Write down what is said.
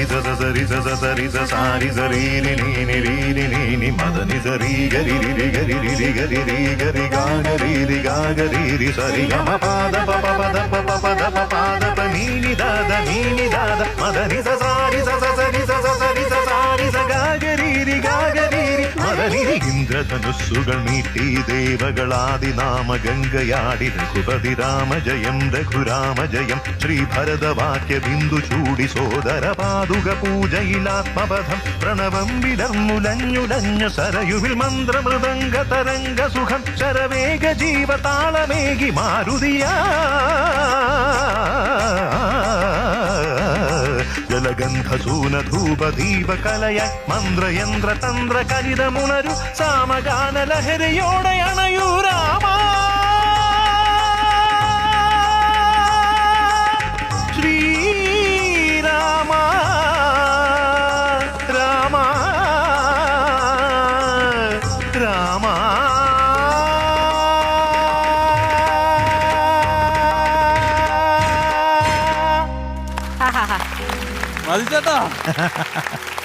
రిజ దజ రిజ దజ రిజ సారి జరీని నీని రీని నీని మదని జరి గరి రి గరి రి గరి రి గరి గాగరి రి గాగరి రి సరి గమ పాద పప పద పప పద పాద ప నీని దాద నీని దాద మదని సారి స సరి స సరి సారి స గాగరి రి గాగరి ഇന്ദ്രധനുസ്സുകൾ നീട്ടി ദേവകളാദിനാമ ഗംഗയാടി രഘുപതി രാമ ജയം രഘുരാമ ജയം ശ്രീ ഭരതവാക്യ ബിന്ദു ചൂടി സോദര പാതുക പൂജയിലാത്മപഥം പ്രണവം വിടർന്നുലഞ്ഞുലഞ്ഞ സരയുവിൽ മന്ത്രമൃദംഗ തരംഗ സുഖം. ശരവേഗ ജീവതാളമേകി മാരുതിയാ. ജലഗന്ധസൂന ധൂപ ദീപ കലയ മന്ത്രയന്ത്ര തന്ത്ര കരിതമുണരു സാമഗാന ലഹരിയോടെ അണയൂ രാമ ശ്രീരാമ രാമ രാമ മതി